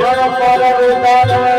para para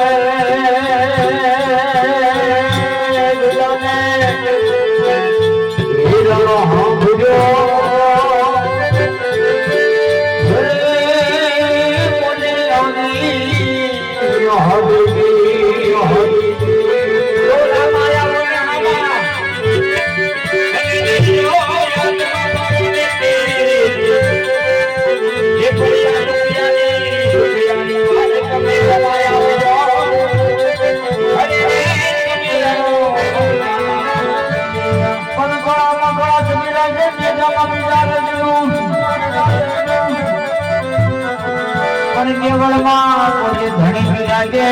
કવળમાં કોઈ ધણી લાગે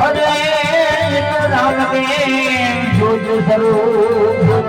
અરે સ્વરૂપ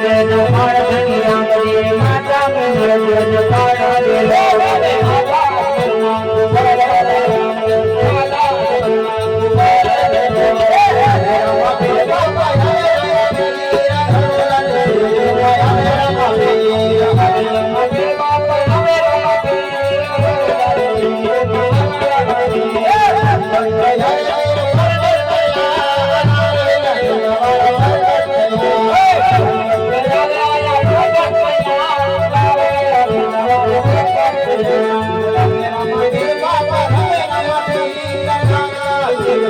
જય જય ભારત માતા જય જય ભારત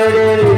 Saturday.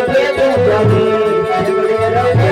রবে তো জমি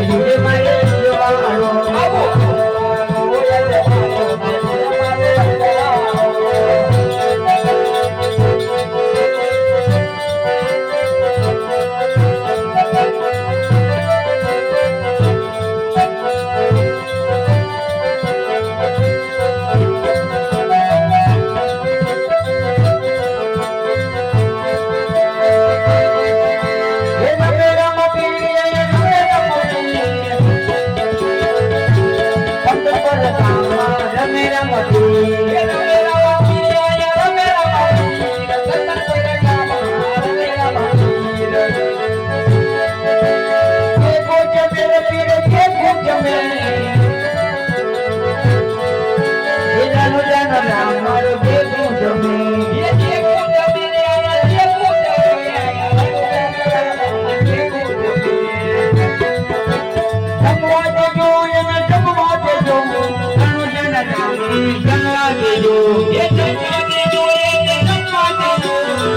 you give my ঠাকুর